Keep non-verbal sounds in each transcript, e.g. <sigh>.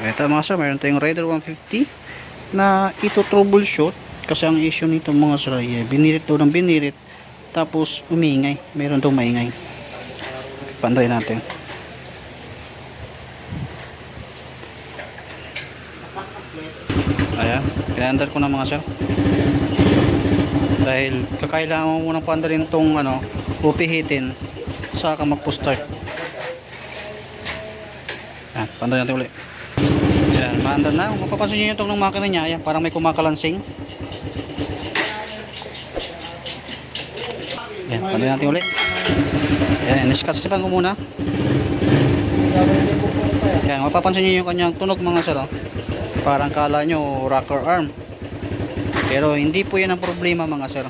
Ito mga sir, mayroon tayong Raider 150 na ito troubleshoot kasi ang issue nito mga sir ay eh, binirit daw ng binirit tapos umiingay. Mayroon daw maingay. Panday natin. Ayan, pinandar ko na mga sir. Dahil kakailangan mo munang pandarin tong ano, upihitin saka magpo-start. Ayan, pandarin natin ulit. Ayan, maandar na. Kung mapapansin nyo yung tong ng makina niya, ayan, parang may kumakalansing. Ayan, pandarin natin ulit. Ayan, niskatsipan ko muna. Ayan, mapapansin nyo yung kanyang tunog mga sir. oh. Parang kala nyo rocker arm. Pero hindi po yan ang problema mga sir.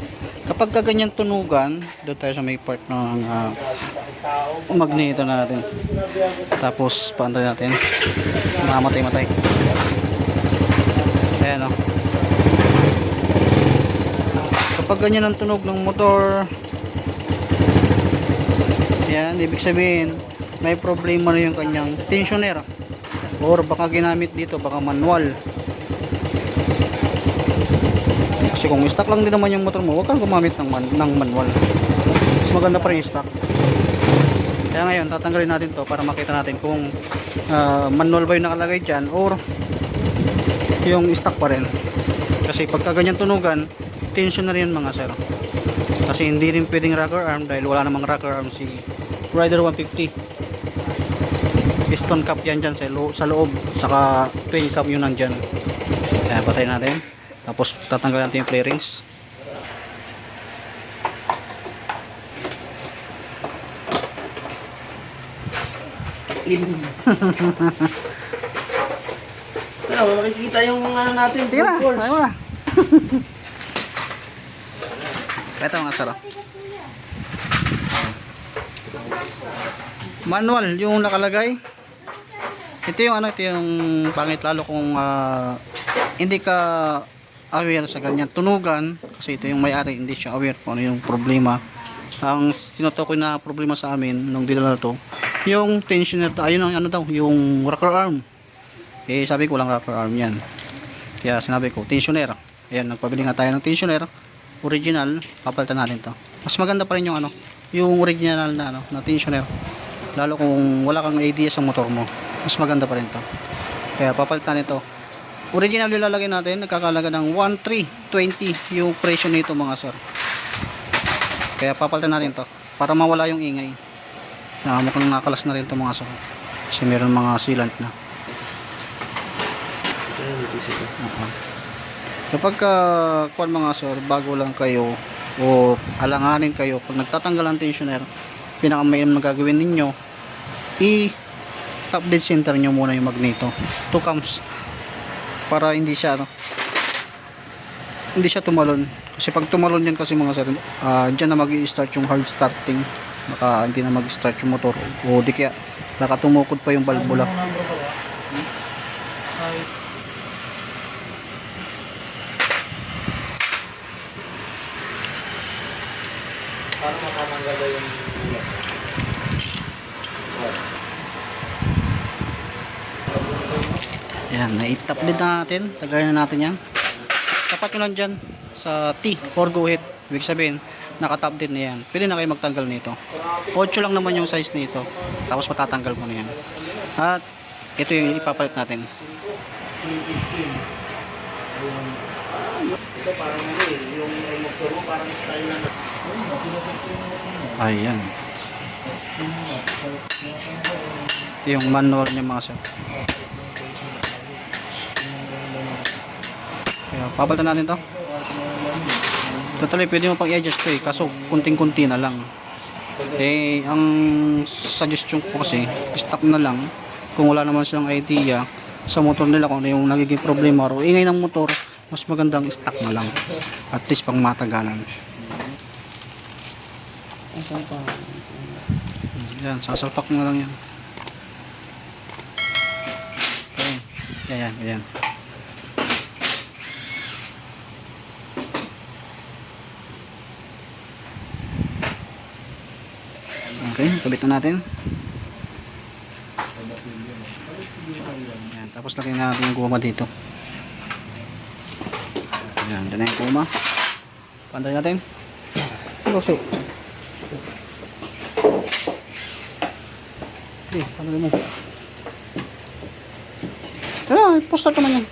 Kapag ka ganyan tunugan, doon tayo sa may part ng ah, magneto natin. Tapos paantay natin. Mamatay-matay. Ayan o. Kapag ganyan ang tunog ng motor, yan, ibig sabihin, may problema na yung kanyang tensioner. Or baka ginamit dito, baka manual. Kasi kung stock lang din naman yung motor mo, huwag kang gumamit ng, man, ng manual. Mas maganda pa rin yung stock. Kaya ngayon, tatanggalin natin to para makita natin kung ah, manual ba yung nakalagay dyan or yung stock pa rin. Kasi pagka ganyan tunugan, tension na rin yun mga sir. Kasi hindi rin pwedeng rocker arm dahil wala namang rocker arm si Rider 150 piston cap yan dyan sa, lo sa loob saka twin cap yun nandyan kaya patay natin tapos tatanggal natin yung play rings Ano, <laughs> makikita yung mga ano natin. sige na kaya mo na. <laughs> Ito mga sara manual yung nakalagay. Ito yung ano ito yung pangit lalo kung ah, hindi ka aware sa ganyan. Tunugan kasi ito yung may-ari hindi siya aware kung ano yung problema. Ang tinutukoy na problema sa amin nung dinala to yung tensioner ayun ang ano daw yung rocker arm. Eh sabi ko lang rocker arm yan. Kaya sinabi ko tensioner. Ayan nagpabili nga tayo ng tensioner. Original papalitan natin to. Mas maganda pa rin yung ano yung original na ano na tensioner. Lalo kung wala kang idea sa motor mo. Mas maganda pa rin to. Kaya papalitan nito. Original yung lalagay natin nagkakalaga ng 1,320 yung presyo nito mga sir. Kaya papalitan natin to para mawala yung ingay na mukhang nakalas na rin to mga sir kasi meron mga sealant na. Oo. kapag ka kuan mga sir bago lang kayo o alanganin kayo pag nagtatanggal ang tensioner pinakamainam na gagawin ninyo i top dead center nyo muna yung magneto. 2 cams para hindi siya ano, hindi siya tumalon. Kasi pag tumalon yan kasi mga sir ah, dyan na mag start yung hard starting baka hindi na mag start yung motor o di kaya baka tumukod pa yung balbula Para makamanggal yung ulo. Yan, na-tap din natin. Tagayin na natin yan. Tapat nyo lang dyan sa T or go ahead. Ibig sabihin, nakatap din na yan. Pwede na kayo magtanggal nito. 8 lang naman yung size nito. Tapos matatanggal ko na yan. At ito yung ipapalit natin. Mo Ayan. Ito yung manual niya mga sir. Kaya papalitan natin to. Totally pwede mo pang i-adjust to eh. Kaso kunting-kunti na lang. Eh, ang suggestion ko kasi, stop na lang. Kung wala naman silang idea sa motor nila kung ano yung nagiging problema o ingay ng motor, mas magandang stock na lang. At least pang matagalan. Yan, sasalpak na lang yan. Okay. Yan, yan. Okay, kabit na natin. Yan, tapos lagyan natin yung guma dito. Yan, dyan na yung guma. Panday natin. Kasi. Eh, panday mo. Tara, poster naman yan.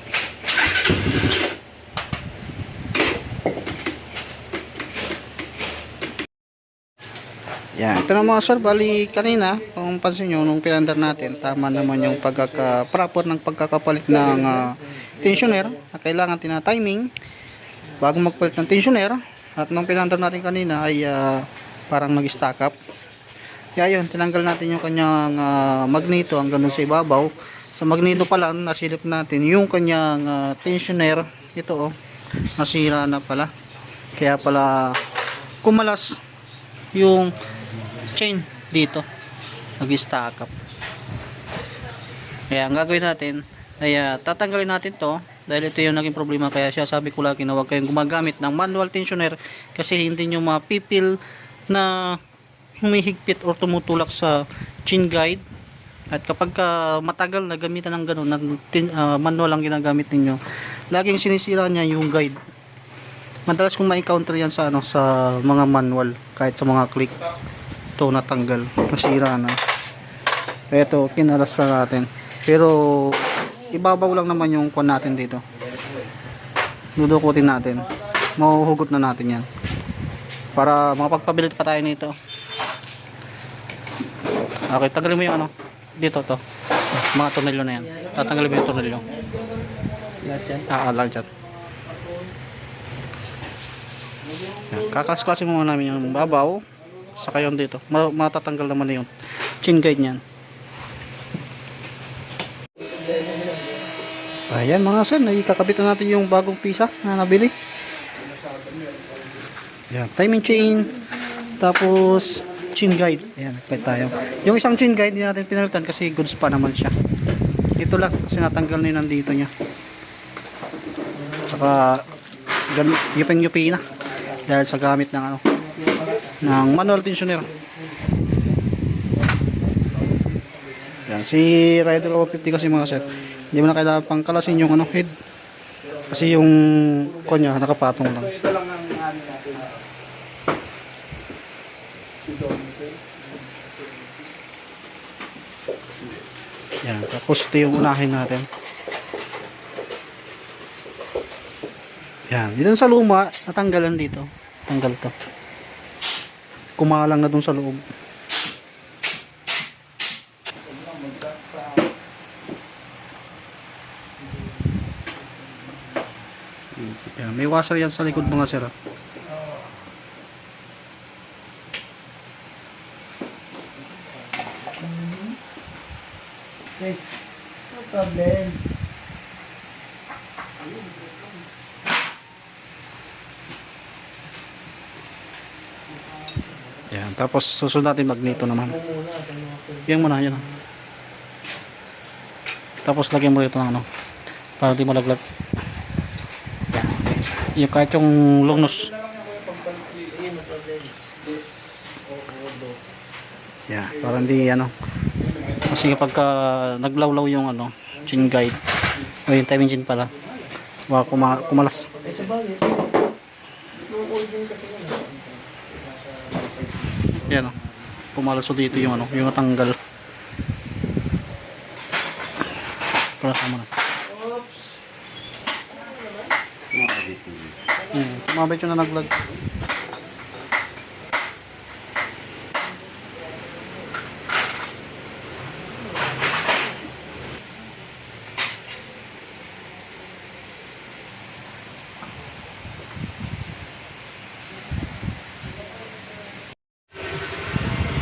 Ito na mga sir, bali kanina, kung pansin nyo, nung pinandar natin, tama naman yung pagkaka, proper ng pagkakapalit ng ah, tensioner na kailangan tina-timing bago magpalit ng tensioner at nung pinandar natin kanina ay ah, parang nag-stack up. Kaya yun, tinanggal natin yung kanyang ah, magneto hanggang sa ibabaw. Sa magneto pala, nasilip natin yung kanyang ah, tensioner. Ito oh, nasira na pala. Kaya pala kumalas yung chain dito. Nag-stack up. Kaya ang gagawin natin ay ah, tatanggalin natin to dahil ito yung naging problema. Kaya siya sabi ko lagi na huwag kayong gumagamit ng manual tensioner kasi hindi nyo mapipil na humihigpit or tumutulak sa chain guide. At kapag ka matagal na gamitan ng ganun ng ah, manual ang ginagamit ninyo laging sinisira niya yung guide. Madalas kong ma-encounter yan sa ano sa mga manual kahit sa mga click ito natanggal nasira na. Eto kinalas na natin. Pero ibabaw lang naman yung kon natin dito. Dudukutin natin. Mahuhugot na natin yan. Para makapagpabilit pa tayo nito. Okay tanggalin mo yung ano. Dito to. Mga tornilyo na yan. Tatanggalin mo yung tornilyo. Yan. ah lang dyan Yan, Kakas-klasin muna namin yung babaw saka yung dito. Ma- matatanggal naman na yung chin guide niyan. Ayan mga sir nakikakabit na natin yung bagong pisa na nabili. Yan, timing chain. Tapos chin guide. Ayan nagpay tayo. Yung isang chin guide hindi natin pinalitan kasi goods pa naman siya. Ito lang kasi natanggal na yun nandito niya. Saka yuping yupi na. Dahil sa gamit ng ano ng manual tensioner yan si Rider 50 kasi mga sir hindi mo na kailangan pang kalasin yung ano head. Kasi yung konya nakapatong lang. Yan tapos ito yung unahin natin. Yan dito sa luma natanggalan dito. Tanggal to kumalang na dun sa loob Yan, may washer yan sa likod mga sir. ah. Okay. No problem. Yan, tapos susunod natin magneto naman. Ako muna. Yan yan. Tapos lagyan mo ito ng ano, para di malaglag. Yung kahit yung lungnos. Ayun, no problem. This, oh, do. Yan, para hindi ano. Kasi kapag ka naglawlaw yung ano, chin guide, o yung timing chin pala, baka kuma kumalas. Eh, sa bagay. Din kasi yun. Ah. Yan o. Pumalas o dito yung ano, yung natanggal. Para sama na. Oops. Hmm, kumabit yung na naglag.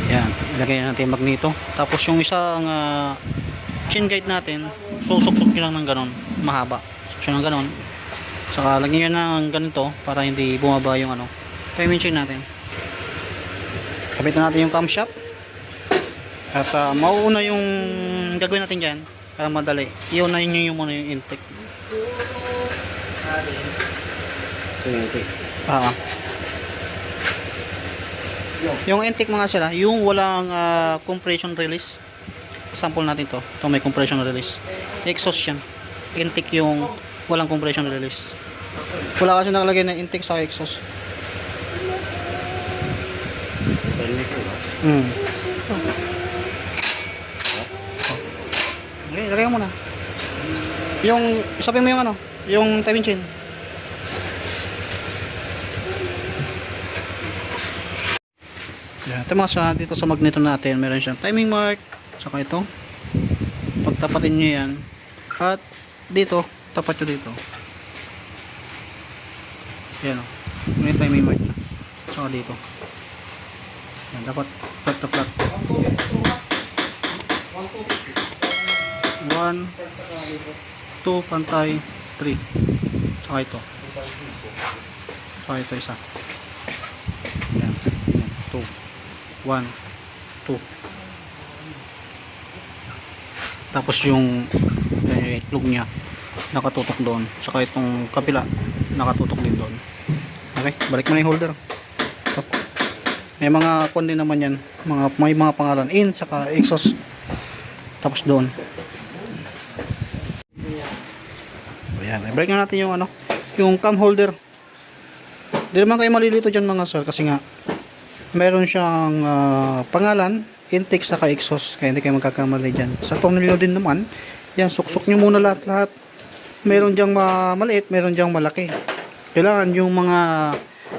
Yan, ilagay natin yung magneto. Tapos yung isang ah, chin guide natin, susuksok nyo lang ng ganon, mahaba. Suksok ng ganon. Saka lagyan nyo ng ganito para hindi bumaba yung ano, timing chain natin. Kabit na natin yung camshaft. At ah, mauuna yung gagawin natin dyan para madali. Iunahin nyo yung muna yung intake. Ah. Yung intake mga sila, yung walang ah, compression release. sample natin to. Ito may compression release. Exhaust yan. Intake yung walang compression release. Wala kasi nakalagay na intake sa exhaust. Hmm. Okay, lagay mo na. Yung, isapin mo yung ano, yung timing chain. Yan, ito mga sa dito sa magneto natin, meron siyang timing mark, saka ito. Pagtapatin nyo yan. At dito, tapat nyo dito. Yan o. May timing mark na. Saka dito. Yan, dapat flat to flat. 1 2 pantay 3 saka ito saka ito isa yan 2 1 2 tapos yung eh, itlog niya nakatutok doon. Saka itong kapila nakatutok din doon. Okay balik mo na yung holder. Stop. may mga kwan naman yan. Mga, may mga pangalan. In saka exhaust tapos doon. Ayan, i-break na natin yung ano, yung cam holder. Hindi naman kayo malilito dyan mga sir kasi nga meron siyang ah, pangalan, intake saka exhaust kaya hindi kayo magkakamali dyan. Sa tornilyo din naman, yan suksok nyo muna lahat-lahat. Meron diyang ma- maliit, meron diyang malaki. Kailangan yung mga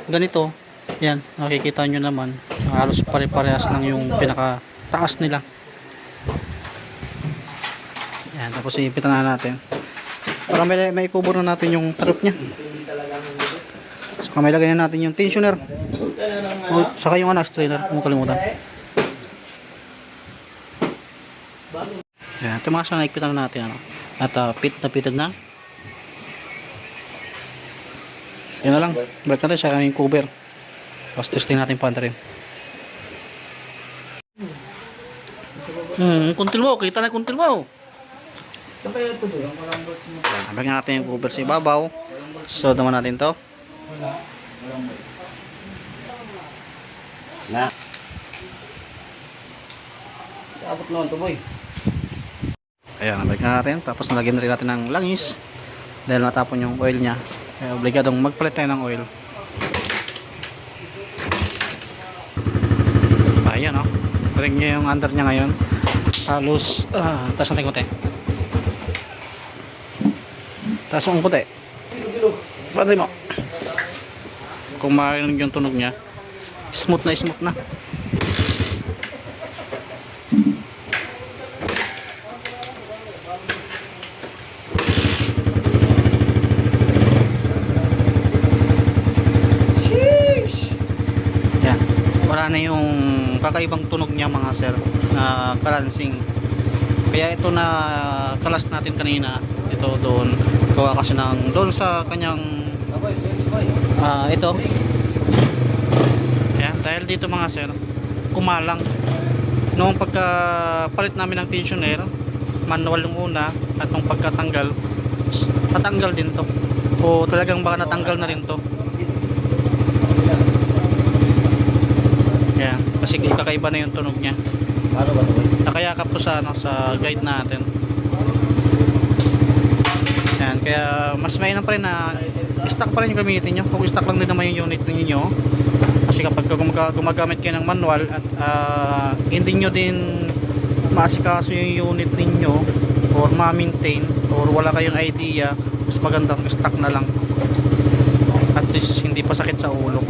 ganito, yan, nakikita nyo naman, halos pare-parehas lang yung pinaka taas nila. Yan, tapos iipitan na natin. Para may, may cover na natin yung tarot niya. Saka may lagay na natin yung tensioner. O, saka yung ano, strainer. Mo kalimutan. Yan, ito mga sa naikpitan na natin. Ano. At uh, pit na pitad na. Yan na lang. Break natin sa yung cover. Tapos testing natin pa rin. Hmm, kuntil mo. Kita na kuntil mo. Saan kaya ito doon? Ang walang bolts mo. Yan, Balik natin yung cover sa ibabaw. So, naman natin to. Wala. Na. Abot naman to boy. Ayan, nabalik na natin. Tapos nalagyan na rin natin ng langis. Dahil natapon yung oil niya. Kaya obligadong magpalit tayo ng oil. Ayan o. Oh. Ring niya yung under niya ngayon. Halos, ah, taas natin konti. Taas mo konti. Pantay mo. Kung marinig yung tunog niya, smooth na smooth na. Yan. Wala na yung kakaibang tunog niya mga sir na kalansing. Kaya ito na kalas natin kanina. Ito doon. Gawa kasi ng doon sa kanyang ah, ito. Dahil dito mga sir kumalang. Noong pagkapalit namin ng tensioner manual yung una at nung pagkatanggal natanggal din to o talagang baka natanggal na rin to Yan, kasi kakaiba na yung tunog boy? Nakayakap to sa ano sa guide natin. Yan, kaya mas mainam pa rin na stock pa rin yung gamitin nyo. Kung stock lang din naman yung unit ninyo. Kasi kapag gumag- gumagamit kayo ng manual at ah, hindi nyo din maasikaso yung unit ninyo or ma-maintain or wala kayong idea, mas magandang stock na lang. At least hindi pa sakit sa ulo.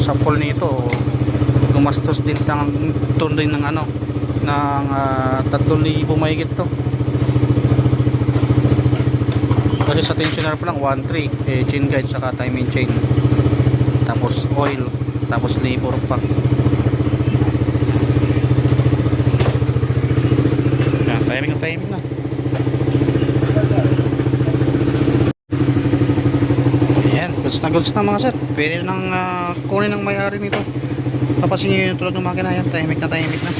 Sa pool nito, gumastos din ng ton din ng ano ng uh, 3,000 mahigit to kasi sa tensioner pa lang 1.3 eh, chain guide saka timing chain tapos oil tapos labor pa yan timing na timing na Ayan, goods na goods na mga sir. Pwede nang ah, kunin ng may-ari nito. Papasin nyo yung tulad ng makina yan. Tahimik na tahimik na.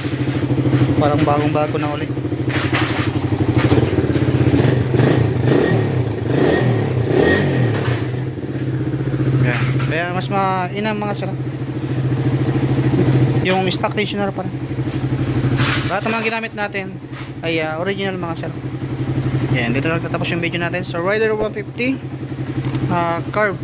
Parang bagong bago na uli. Ayan. Kaya mas mainam mga sir. Yung stock stationer pa rin. Lahat ng mga ginamit natin, ay ah, original mga sir. Yan, dito lang tatapos yung video natin sa Rider 150 ah carb.